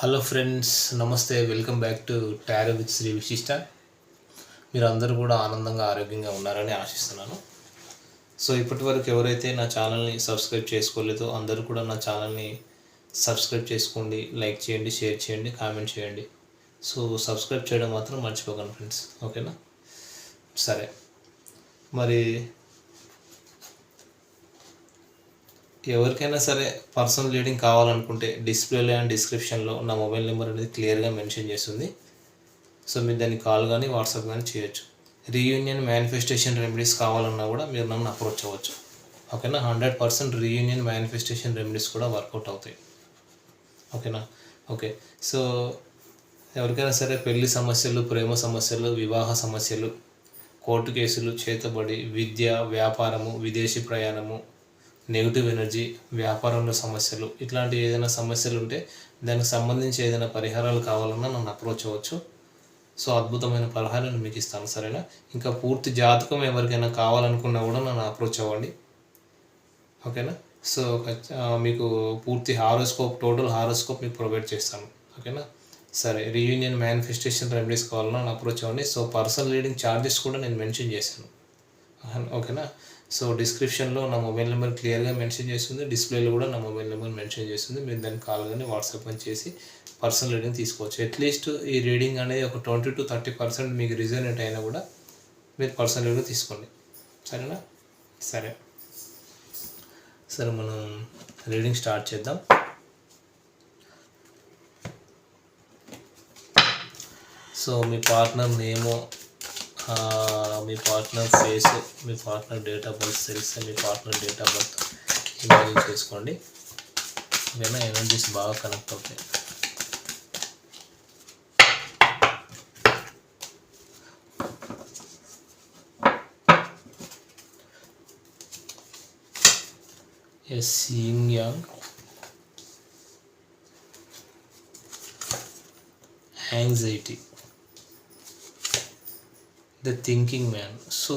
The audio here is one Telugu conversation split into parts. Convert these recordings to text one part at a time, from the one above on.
Hello friends namaste. Welcome back to tarot with Shri Vishishta. మీరు అందరూ కూడా ఆనందంగా ఆరోగ్యంగా ఉన్నారని ఆశిస్తున్నాను. సో ఇప్పటి వరకు ఎవరైతే నా ఛానల్ని సబ్స్క్రైబ్ చేసుకోలేదో అందరూ కూడా నా ఛానల్ని సబ్స్క్రైబ్ చేసుకోండి లైక్ చేయండి షేర్ చేయండి కామెంట్ చేయండి. సో సబ్స్క్రైబ్ చేయడం మాత్రం మర్చిపోకండి ఫ్రెండ్స్. ఓకేనా? సరే. మరి ఎవరికైనా సరే పర్సనల్ రీడింగ్ కావాలనుకుంటే డిస్ప్లేలో అండ్ డిస్క్రిప్షన్లో నా మొబైల్ నెంబర్ అనేది క్లియర్గా మెన్షన్ చేస్తుంది. సో మీరు దాన్ని కాల్ కానీ వాట్సాప్ కానీ చేయొచ్చు. రీయూనియన్ మేనిఫెస్టేషన్ రెమెడీస్ కావాలన్నా కూడా మీరు నన్ను అప్రోచ్ అవ్వచ్చు. ఓకేనా? Hundred percent reunion manifestation remedies కూడా వర్కౌట్ అవుతాయి. ఓకేనా? ఓకే. సో ఎవరికైనా సరే పెళ్ళి సమస్యలు ప్రేమ సమస్యలు వివాహ సమస్యలు కోర్టు కేసులు చేతబడి విద్య వ్యాపారము విదేశీ ప్రయాణము నెగిటివ్ ఎనర్జీ వ్యాపారంలో సమస్యలు ఇట్లాంటి ఏదైనా సమస్యలు ఉంటే దానికి సంబంధించి ఏదైనా పరిహారాలు కావాలన్నా నన్ను అప్రోచ్ అవ్వచ్చు. సో అద్భుతమైన పరిహారాన్ని మీకు ఇస్తాను సరేనా? ఇంకా పూర్తి జాతకం ఎవరికైనా కావాలనుకున్నా కూడా నన్ను అప్రోచ్ అవ్వండి. ఓకేనా? సో మీకు పూర్తి హారోస్కోప్ టోటల్ హారోస్కోప్ మీకు ప్రొవైడ్ చేస్తాను. ఓకేనా? సరే రీయూనియన్ మేనిఫెస్టేషన్ రెమెడీస్ కావాలన్నా నన్ను అప్రోచ్ అవ్వండి. సో పర్సనల్ రీడింగ్ ఛార్జెస్ కూడా నేను మెన్షన్ చేశాను. ఓకేనా? సో డిస్క్రిప్షన్లో నా మొబైల్ నెంబర్ క్లియర్గా మెన్షన్ చేస్తుంది. డిస్ప్లేలో కూడా నా మొబైల్ నెంబర్ మెన్షన్ చేస్తుంది. మీరు దాన్ని కాల్ కానీ వాట్సాప్ అని చేసి పర్సనల్ రీడింగ్ తీసుకోవచ్చు. అట్లీస్ట్ ఈ రీడింగ్ అనేది ఒక ట్వంటీ టు థర్టీ పర్సెంట్ మీకు రిజనేట్ అయినా కూడా మీరు పర్సనల్ రీడింగ్ తీసుకోండి. సరేనా? సరే. సరే మనం రీడింగ్ స్టార్ట్ చేద్దాం. సో మీ పార్ట్నర్ నేమో మీ పార్ట్నర్ ఫేస్ మీ పార్ట్నర్ డేట్ ఆఫ్ బర్త్ తెలిస్తే మీ partner date of birth imagine చేసుకోండి. ఏమైనా ఎనర్జీస్ బాగా కనెక్ట్ అవుతాయి. Yes yin yang anxiety the thinking man. So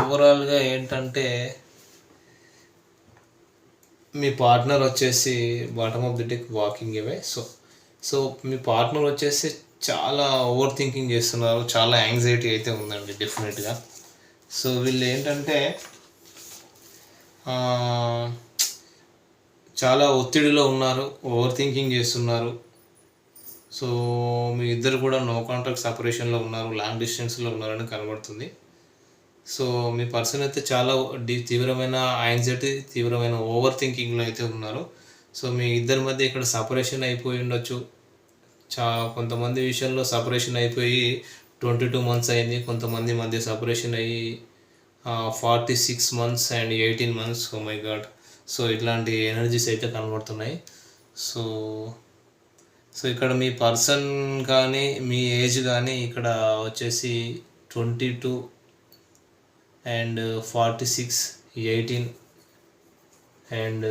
ఓవరాల్గా ఏంటంటే మీ పార్ట్నర్ వచ్చేసి bottom of the deck walking ఇవే సో సో మీ పార్ట్నర్ వచ్చేసి చాలా ఓవర్ థింకింగ్ చేస్తున్నారు. చాలా యాంగ్జైటీ అయితే ఉందండి డెఫినెట్గా. సో వీళ్ళు ఏంటంటే చాలా ఒత్తిడిలో ఉన్నారు ఓవర్ థింకింగ్ చేస్తున్నారు. సో మీ ఇద్దరు కూడా నో కాంట్రాక్ట్ సపరేషన్లో ఉన్నారు లాంగ్ డిస్టెన్స్లో ఉన్నారని కనబడుతుంది. సో మీ పర్సన్ అయితే చాలా తీవ్రమైన యాంగ్జైటీ తీవ్రమైన ఓవర్ థింకింగ్లో అయితే ఉన్నారు. సో మీ ఇద్దరి మధ్య ఇక్కడ సపరేషన్ అయిపోయి ఉండొచ్చు. చా కొంతమంది విషయంలో సపరేషన్ అయిపోయి ట్వంటీ టూ మంత్స్ అయింది కొంతమంది మధ్య సపరేషన్ అయ్యి forty six months and eighteen months. Oh my god. So ఇట్లాంటి ఎనర్జీస్ అయితే కనబడుతున్నాయి. సో సో ఇక్కడ మీ పర్సన్ కానీ మీ ఏజ్ కానీ ఇక్కడ వచ్చేసి twenty two and forty six eighteen and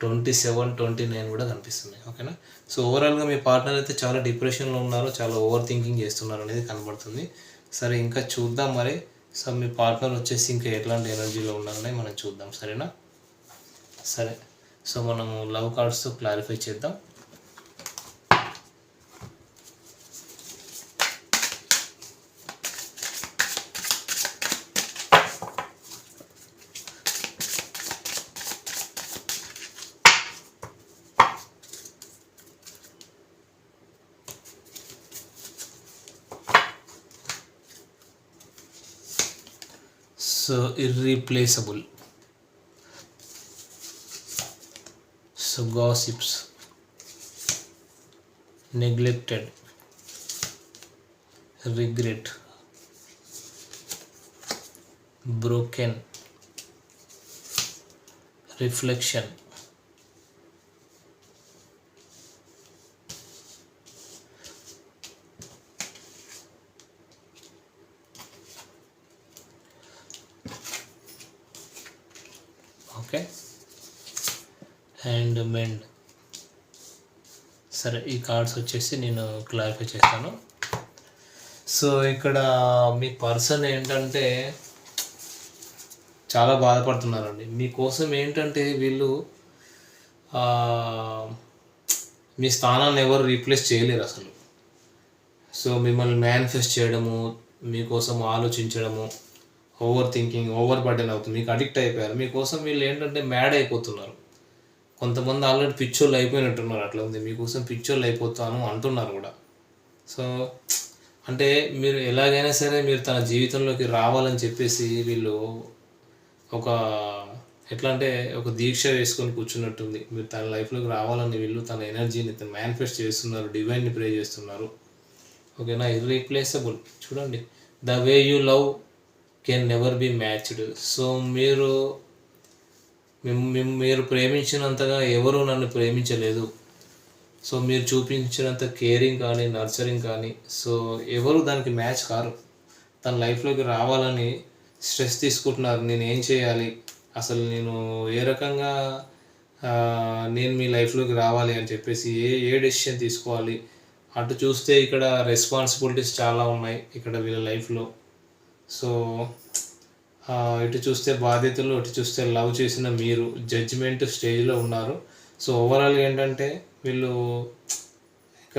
twenty seven twenty nine కూడా కనిపిస్తున్నాయి. ఓకేనా? సో ఓవరాల్గా మీ పార్ట్నర్ అయితే చాలా డిప్రెషన్లో ఉన్నారు చాలా ఓవర్ థింకింగ్ చేస్తున్నారు అనేది కనబడుతుంది. సరే ఇంకా చూద్దాం మరి. సో మీ పార్ట్నర్ వచ్చేసి ఇంకా ఎట్లాంటి ఎనర్జీలో ఉన్నారని మనం చూద్దాం సరేనా? సరే. సో మనము లవ్ కార్డ్స్తో క్లారిఫై చేద్దాం. So uh, irreplaceable. So gossips. Neglected. Regret. Broken. Reflection okay. And mend సరే ఈ కార్డ్స్ వచ్చేసి నేను క్లారిఫై చేస్తాను. సో ఇక్కడ మీ పర్సన్ ఏంటంటే చాలా బాధపడుతున్నారండి. మీకోసం ఏంటంటే వీళ్ళు మీ స్థానాన్ని ఎవరు రీప్లేస్ చేయలేరు అసలు. సో మిమ్మల్ని మేనిఫెస్ట్ చేయడము మీకోసం ఆలోచించడము ఓవర్ థింకింగ్ ఓవర్ బర్డెన్ అవుతుంది. మీకు అడిక్ట్ అయిపోయారు. మీకోసం వీళ్ళు ఏంటంటే మ్యాడ్ అయిపోతున్నారు. కొంతమంది ఆల్రెడీ పిచ్చోళ్ళు అయిపోయినట్టున్నారు. అట్లా ఉంది. మీకోసం పిచ్చోళ్ళు అయిపోతాను అంటున్నారు కూడా. సో అంటే మీరు ఎలాగైనా సరే మీరు తన జీవితంలోకి రావాలని చెప్పేసి వీళ్ళు ఒక ఎట్లా అంటే ఒక దీక్ష వేసుకొని కూర్చున్నట్టుంది. మీరు తన లైఫ్లోకి రావాలని వీళ్ళు తన ఎనర్జీని మేనిఫెస్ట్ చేస్తున్నారు. డివైన్ని ప్రే చేస్తున్నారు. ఓకేనా? ఇర్రీప్లేసబుల్ చూడండి. The way you love can never be matched so మీరు మీరు ప్రేమించినంతగా ఎవరు నన్ను ప్రేమించలేదు. సో మీరు చూపించినంత కేరింగ్ కానీ నర్చరింగ్ కానీ సో ఎవరు దానికి మ్యాచ్ కారు. తన లైఫ్లోకి రావాలని స్ట్రెస్ తీసుకుంటున్నారు. నేను ఏం చేయాలి? అసలు నేను ఏ రకంగా నేను మీ లైఫ్లోకి రావాలి అని చెప్పేసి ఏ ఏ డెసిషన్ తీసుకోవాలి? అటు చూస్తే ఇక్కడ రెస్పాన్సిబిలిటీస్ చాలా ఉన్నాయి. ఇక్కడ వీళ్ళ లైఫ్లో సో ఇటు చూస్తే బాధ్యతలు ఇటు చూస్తే లవ్ చేసిన మీరు జడ్జిమెంట్ స్టేజ్లో ఉన్నారు. సో ఓవరాల్ ఏంటంటే వీళ్ళు ఇక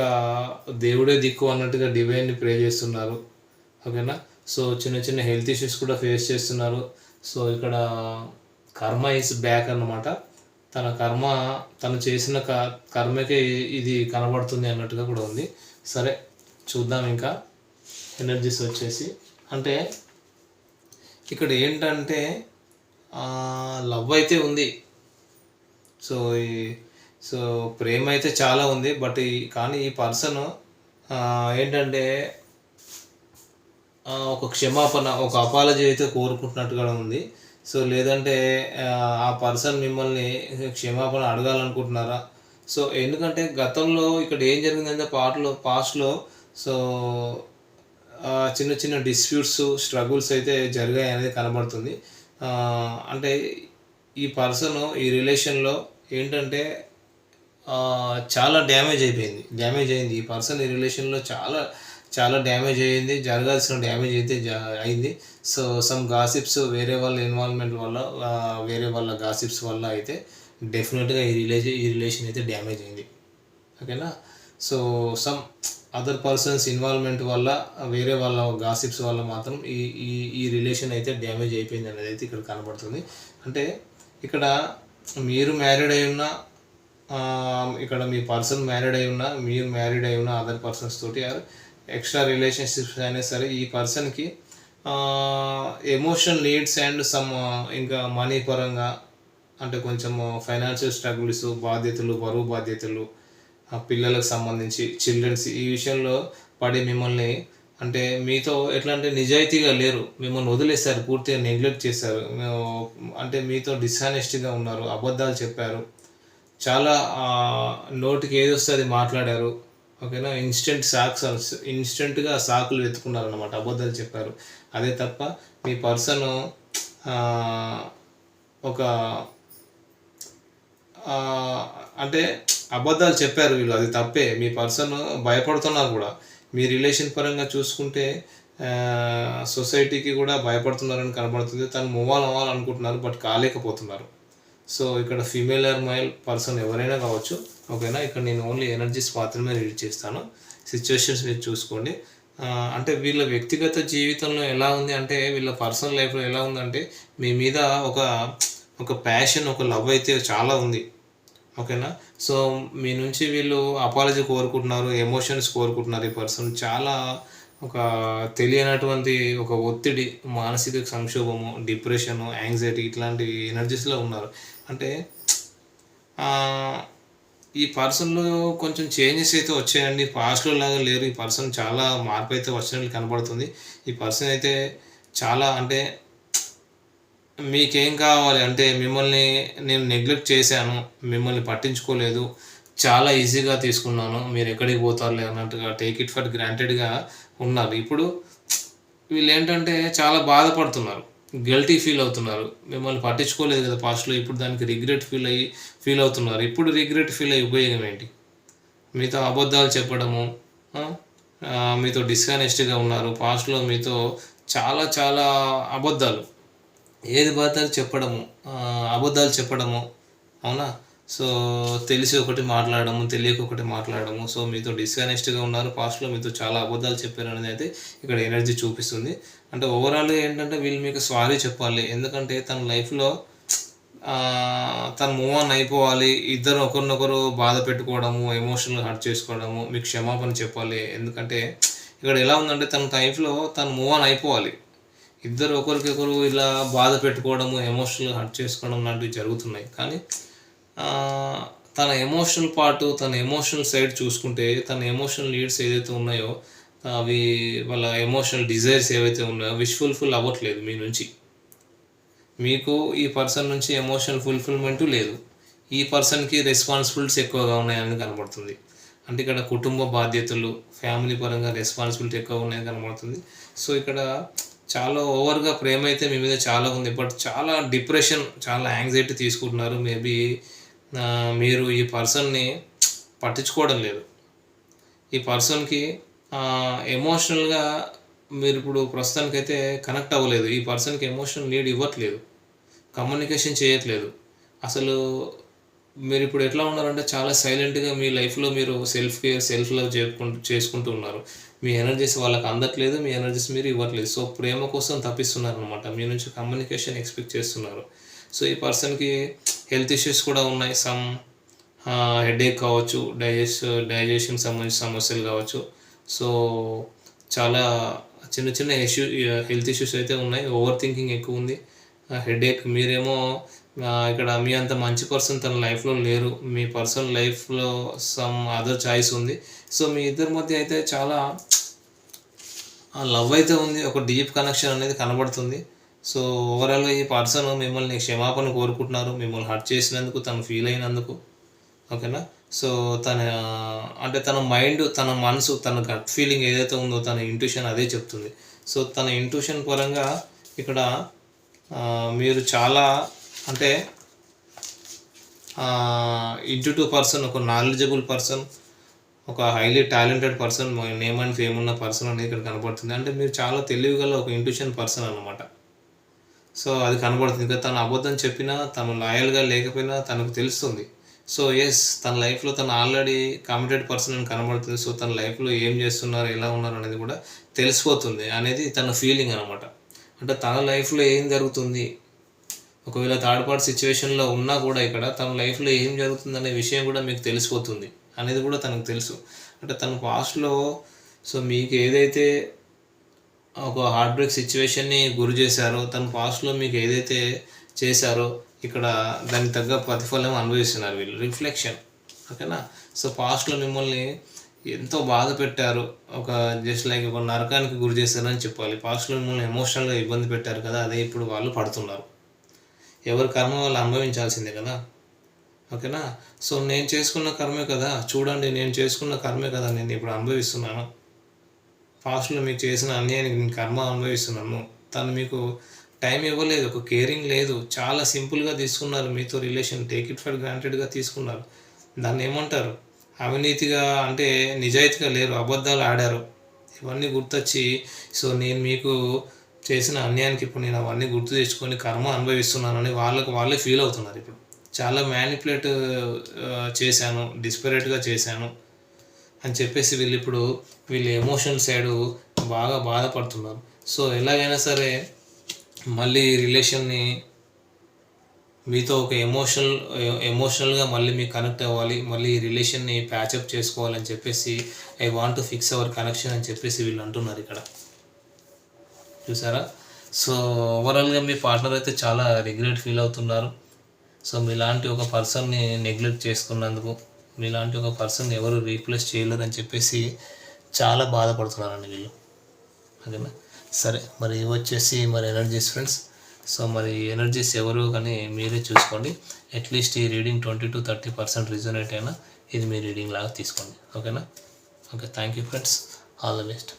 దేవుడే దిక్కు అన్నట్టుగా డివైన్ని ప్రే చేస్తున్నారు. ఓకేనా? సో చిన్న చిన్న హెల్త్ ఇష్యూస్ కూడా ఫేస్ చేస్తున్నారు. సో ఇక్కడ కర్మ ఇస్ బ్యాక్ అన్నమాట. తన కర్మ తను చేసిన క కర్మకే ఇది కనబడుతుంది అన్నట్టుగా కూడా ఉంది. సరే చూద్దాం ఇంకా. ఎనర్జీస్ వచ్చేసి. అంటే ఇక్కడ ఏంటంటే లవ్ అయితే ఉంది. సో ఈ సో ప్రేమ అయితే చాలా ఉంది. బట్ ఈ కానీ ఈ పర్సన్ ఏంటంటే ఒక క్షమాపణ ఒక అపాలజీ అయితే కోరుకుంటున్నట్టుగా ఉంది. సో లేదంటే ఆ, పర్సన్ మిమ్మల్ని క్షమాపణ అడగాలనుకుంటున్నారా? సో ఎందుకంటే గతంలో ఇక్కడ ఏం జరిగిందంటే పాటలో పాస్ట్లో సో చిన్న చిన్న డిస్ప్యూట్స్ స్ట్రగుల్స్ అయితే జరిగాయి అనేది కనబడుతుంది. అంటే ఈ పర్సన్ ఈ రిలేషన్లో ఏంటంటే చాలా డ్యామేజ్ అయిపోయింది. డ్యామేజ్ అయింది. ఈ పర్సన్ ఈ రిలేషన్లో చాలా చాలా డ్యామేజ్ అయ్యింది జరగాల్సిన డ్యామేజ్ అయితే జ- అయింది. సో సమ్ గాసిప్స్ వేరే వాళ్ళ ఇన్వాల్వ్మెంట్ వల్ల వేరే వాళ్ళ గాసిప్స్ వల్ల అయితే డెఫినెట్గా ఈ రిలేషన్ ఈ రిలేషన్ అయితే డ్యామేజ్ అయింది. ఓకేనా so some other persons involvement వల్ల వేరే వాళ్ళ గాసిప్స్ వల్ల మాత్రం ఈ ఈ ఈ రిలేషన్ అయితే డ్యామేజ్ అయిపోయింది అనేది అయితే ఇక్కడ కనబడుతుంది. అంటే ఇక్కడ మీరు మ్యారీడ్ అయి ఉన్న ఇక్కడ మీ పర్సన్ మ్యారీడ్ అయి ఉన్నా మీరు మ్యారీడ్ అయి ఉన్న అదర్ పర్సన్స్ తోటి ఆర్ ఎక్స్ట్రా రిలేషన్షిప్స్ అయినా సరే ఈ పర్సన్కి ఎమోషనల్ నీడ్స్ అండ్ సమ్ ఇంకా మనీ పరంగా అంటే కొంచెం ఫైనాన్షియల్ స్ట్రగుల్స్ బాధ్యతలు బరువు బాధ్యతలు పిల్లలకు సంబంధించి చిల్డ్రన్స్ ఈ విషయంలో పడి మిమ్మల్ని అంటే మీతో ఎట్లా అంటే నిజాయితీగా లేరు. మిమ్మల్ని వదిలేశారు పూర్తిగా నెగ్లెక్ట్ చేశారు. మేము- అంటే మీతో డిస్హానెస్ట్గా ఉన్నారు అబద్ధాలు చెప్పారు. చాలా నోటికి ఏది వస్తే అది మాట్లాడారు. ఓకేనా? ఇన్స్టెంట్ సాక్స్ ఇన్స్టెంట్గా సాకులు వెతుకున్నారు అనమాట అబద్ధాలు చెప్పారు. అదే తప్ప మీ పర్సన్ ఒక అంటే అబద్ధాలు చెప్పారు వీళ్ళు. అది తప్పే. మీ పర్సన్ భయపడుతున్నారు కూడా. మీ రిలేషన్ పరంగా చూసుకుంటే సొసైటీకి కూడా భయపడుతున్నారని కనబడుతుంది. తను మూవ్ ఆన్ అవ్వాలనుకుంటున్నారు బట్ కాలేకపోతున్నారు. సో ఇక్కడ ఫీమేల్ ఆర్ మైల్ పర్సన్ ఎవరైనా కావచ్చు ఓకేనా? ఇక్కడ నేను ఓన్లీ ఎనర్జీస్ మాత్రమే రీడ్ చేస్తాను. సిచ్యువేషన్స్ మీరు చూసుకోండి. అంటే వీళ్ళ వ్యక్తిగత జీవితంలో ఎలా ఉంది అంటే వీళ్ళ పర్సనల్ లైఫ్లో ఎలా ఉందంటే మీ మీద ఒక ఒక ప్యాషన్ ఒక లవ్ అయితే చాలా ఉంది. ఓకేనా? సో మీ నుంచి వీళ్ళు అపాలజీ కోరుకుంటున్నారు ఎమోషన్స్ కోరుకుంటున్నారు ఈ పర్సన్ చాలా ఒక తెలియనటువంటి ఒక ఒత్తిడి మానసిక సంక్షోభము డిప్రెషను యాంగ్జైటీ ఇట్లాంటి ఎనర్జీస్లో ఉన్నారు. అంటే ఈ పర్సన్లో కొంచెం చేంజెస్ అయితే వచ్చాయండి. పాస్ట్లో లాగా లేరు. ఈ పర్సన్ చాలా మార్పు అయితే వచ్చినట్లు కనబడుతుంది. ఈ పర్సన్ అయితే చాలా అంటే మీకేం కావాలి అంటే మిమ్మల్ని నేను నెగ్లెక్ట్ చేశాను మిమ్మల్ని పట్టించుకోలేదు చాలా ఈజీగా తీసుకున్నాను మీరు ఎక్కడికి పోతారులే అన్నట్టుగా టేక్ ఇట్ ఫర్ గ్రాంటెడ్గా ఉన్నారు. ఇప్పుడు వీళ్ళు ఏంటంటే చాలా బాధపడుతున్నారు గిల్టీ ఫీల్ అవుతున్నారు. మిమ్మల్ని పట్టించుకోలేదు కదా పాస్ట్లో ఇప్పుడు దానికి రిగ్రెట్ ఫీల్ అయ్యి ఫీల్ అవుతున్నారు. ఇప్పుడు రిగ్రెట్ ఫీల్ అయ్యి ఉపయోగం ఏంటి? మీతో అబద్ధాలు చెప్పడము మీతో డిస్హానెస్ట్గా ఉన్నారు. పాస్ట్లో మీతో చాలా చాలా అబద్ధాలు ఏది పడితే చెప్పడము అబద్ధాలు చెప్పడము అవునా? సో తెలిసి ఒకటి మాట్లాడము తెలియక ఒకటి మాట్లాడము సో మీతో డిస్కనెక్ట్గా ఉన్నారు పాస్ట్లో మీతో చాలా అబద్ధాలు చెప్పారు అనేది అయితే ఇక్కడ ఎనర్జీ చూపిస్తుంది. అంటే ఓవరాల్గా ఏంటంటే వీళ్ళు మీకు సారీ చెప్పాలి. ఎందుకంటే తన లైఫ్లో తను మూవ్ ఆన్ అయిపోవాలి. ఇద్దరు ఒకరినొకరు బాధ పెట్టుకోవడము ఎమోషనల్ హర్ట్ చేసుకోవడము మీకు క్షమాపణ చెప్పాలి. ఎందుకంటే ఇక్కడ ఎలా ఉందంటే తన లైఫ్లో తను మూవ్ ఆన్ అయిపోవాలి. ఇద్దరు ఒకరికొకరు ఇలా బాధ పెట్టుకోవడము ఎమోషనల్ హర్ట్ చేసుకోవడం లాంటివి జరుగుతున్నాయి. కానీ తన ఎమోషనల్ పార్ట్ తన ఎమోషనల్ సైడ్ చూసుకుంటే తన ఎమోషనల్ నీడ్స్ ఏదైతే ఉన్నాయో అవి వాళ్ళ ఎమోషనల్ డిజైర్స్ ఏవైతే ఉన్నాయో విష్ ఫుల్ఫిల్ అవ్వట్లేదు మీ నుంచి. మీకు ఈ పర్సన్ నుంచి ఎమోషనల్ ఫుల్ఫిల్మెంట్ లేదు. ఈ పర్సన్కి రెస్పాన్సిబిలిటీస్ ఎక్కువగా ఉన్నాయని కనబడుతుంది. అంటే ఇక్కడ కుటుంబ బాధ్యతలు ఫ్యామిలీ పరంగా రెస్పాన్సిబిలిటీ ఎక్కువ ఉన్నాయని కనబడుతుంది. సో ఇక్కడ చాలా ఓవర్గా ప్రేమ అయితే మీ మీద చాలా ఉంది. బట్ చాలా డిప్రెషన్ చాలా యాంగ్జైటీ తీసుకుంటున్నారు. మేబీ మీరు ఈ పర్సన్ని పట్టించుకోవడం లేదు. ఈ పర్సన్కి ఎమోషనల్గా మీరు ఇప్పుడు ప్రస్తుతానికైతే కనెక్ట్ అవ్వలేదు. ఈ పర్సన్కి ఎమోషనల్ నీడ్ ఇవ్వట్లేదు. కమ్యూనికేషన్ చేయట్లేదు. అసలు మీరు ఇప్పుడు ఎట్లా ఉన్నారంటే చాలా సైలెంట్గా మీ లైఫ్లో మీరు సెల్ఫ్ కేర్ సెల్ఫ్ లవ్ చేసుకుంటూ చేసుకుంటూ ఉన్నారు. మీ ఎనర్జీస్ వాళ్ళకి అందట్లేదు మీ ఎనర్జీస్ మీరు ఇవ్వట్లేదు. సో ప్రేమ కోసం తప్పిస్తున్నారు అనమాట మీ నుంచి కమ్యూనికేషన్ ఎక్స్పెక్ట్ చేస్తున్నారు. సో ఈ పర్సన్కి హెల్త్ ఇష్యూస్ కూడా ఉన్నాయి. సమ్ హెడేక్ కావచ్చు డైజెస్ట్ డైజెషన్ సంబంధించిన సమస్యలు కావచ్చు. సో చాలా చిన్న చిన్న ఇష్యూ హెల్త్ ఇష్యూస్ అయితే ఉన్నాయి. ఓవర్ థింకింగ్ ఎక్కువ ఉంది. హెడేక్ మీరేమో ఇక్కడ మీ అంత మంచి పర్సన్ తన లైఫ్లో లేరు. మీ పర్సనల్ లైఫ్లో సమ్ అదర్ చాయిస్ ఉంది. సో మీ ఇద్దరి మధ్య అయితే చాలా లవ్ అయితే ఉంది. ఒక డీప్ కనెక్షన్ అనేది కనబడుతుంది. సో ఓవరాల్గా ఈ పర్సన్ మిమ్మల్ని క్షమాపణ కోరుకుంటున్నారు. మిమ్మల్ని హర్ట్ చేసినందుకు తను ఫీల్ అయినందుకు. ఓకేనా? సో తన అంటే తన మైండ్ తన మనసు తన గట్ ఫీలింగ్ ఏదైతే ఉందో తన ఇంట్యూషన్ అదే చెప్తుంది. సో తన ఇంట్యూషన్ పరంగా ఇక్కడ మీరు చాలా అంటే ఇంటూ పర్సన్ ఒక నాలెడ్జబుల్ పర్సన్ ఒక highly talented person name and fame ఉన్న పర్సన్ అనేది ఇక్కడ కనబడుతుంది. అంటే మీరు చాలా తెలివిగల ఒక ఇంట్యూషన్ పర్సన్ అనమాట సో అది కనబడుతుంది. ఇంకా తను అబద్ధం చెప్పినా తను లాయల్గా లేకపోయినా తనకు తెలుస్తుంది. సో ఎస్ తన లైఫ్లో తను ఆల్రెడీ కమిటెడ్ పర్సన్ అని కనబడుతుంది. సో తన లైఫ్లో ఏం చేస్తున్నారు ఎలా ఉన్నారు అనేది కూడా తెలిసిపోతుంది అనేది తన ఫీలింగ్ అనమాట అంటే తన లైఫ్లో ఏం జరుగుతుంది ఒకవేళ థర్డ్ పార్ట్ సిచ్యువేషన్లో ఉన్నా కూడా ఇక్కడ తన లైఫ్లో ఏం జరుగుతుందనే విషయం కూడా మీకు తెలిసిపోతుంది అనేది కూడా తనకు తెలుసు. అంటే తన పాస్ట్లో సో మీకు ఏదైతే ఒక హార్ట్ బ్రేక్ సిచ్యువేషన్ని గురి చేశారో తన పాస్ట్లో మీకు ఏదైతే చేశారో ఇక్కడ దానికి తగ్గ ప్రతిఫలం అనుభవిస్తున్నారు వీళ్ళు. రిఫ్లెక్షన్ ఓకేనా సో పాస్ట్లో మిమ్మల్ని ఎంతో బాధ పెట్టారు. ఒక జస్ట్ లైక్ ఒక నరకానికి గురి చేశారని చెప్పాలి. పాస్ట్లో మిమ్మల్ని ఎమోషనల్గా ఇబ్బంది పెట్టారు కదా అదే ఇప్పుడు వాళ్ళు పడుతున్నారు. ఎవరి కర్మ వాళ్ళు అనుభవించాల్సిందే కదా. ఓకేనా? సో నేను చేసుకున్న కర్మే కదా. చూడండి నేను చేసుకున్న కర్మే కదా నేను ఇప్పుడు అనుభవిస్తున్నాను. పాస్ట్లో మీకు చేసిన అన్యాయానికి నేను కర్మ అనుభవిస్తున్నాను. తను మీకు టైం ఇవ్వలేదు ఒక కేరింగ్ లేదు. చాలా సింపుల్గా తీసుకున్నారు. మీతో రిలేషన్ టేక్ ఇట్ ఫర్ గ్రాంటెడ్గా తీసుకున్నారు. దాన్ని ఏమంటారు? అవినీతిగా అంటే నిజాయితీగా లేరు అబద్ధాలు ఆడారు. ఇవన్నీ గుర్తొచ్చి సో నేను మీకు చేసిన అన్యాయానికి ఇప్పుడు నేను అవన్నీ గుర్తు తెచ్చుకొని కర్మ అనుభవిస్తున్నానని వాళ్ళకు వాళ్ళే ఫీల్ అవుతున్నారు ఇప్పుడు. చాలా మ్యానిపులేట్ చేశాను డిస్పరేట్గా చేశాను అని చెప్పేసి వీళ్ళు ఇప్పుడు వీళ్ళ ఎమోషన్ సైడు బాగా బాధపడుతున్నారు. సో ఎలాగైనా సరే మళ్ళీ రిలేషన్ని మీతో ఒక ఎమోషనల్ ఎమోషనల్గా మళ్ళీ మీకు కనెక్ట్ అవ్వాలి మళ్ళీ ఈ రిలేషన్ని ప్యాచప్ చేసుకోవాలని చెప్పేసి I want to fix our connection అని చెప్పేసి వీళ్ళు అంటున్నారు ఇక్కడ. చూసారా? సో ఓవరాల్గా మీ పార్ట్నర్ అయితే చాలా రిగ్రెట్ ఫీల్ అవుతున్నారు. సో మీలాంటి ఒక పర్సన్ని నెగ్లెక్ట్ చేసుకున్నందుకు మీలాంటి ఒక పర్సన్ ఎవరు రీప్లేస్ చేయలేదని చెప్పేసి చాలా బాధపడుతున్నారండి వీళ్ళు. ఓకేనా సరే మరి ఇవి వచ్చేసి మరి ఎనర్జీస్ ఫ్రెండ్స్ సో మరి ఎనర్జీస్ ఎవరు కానీ మీరే చూసుకోండి. అట్లీస్ట్ ఈ reading twenty to thirty percent resonate అయినా ఇది మీ రీడింగ్ లాగా తీసుకోండి. ఓకేనా okay thank you friends all the best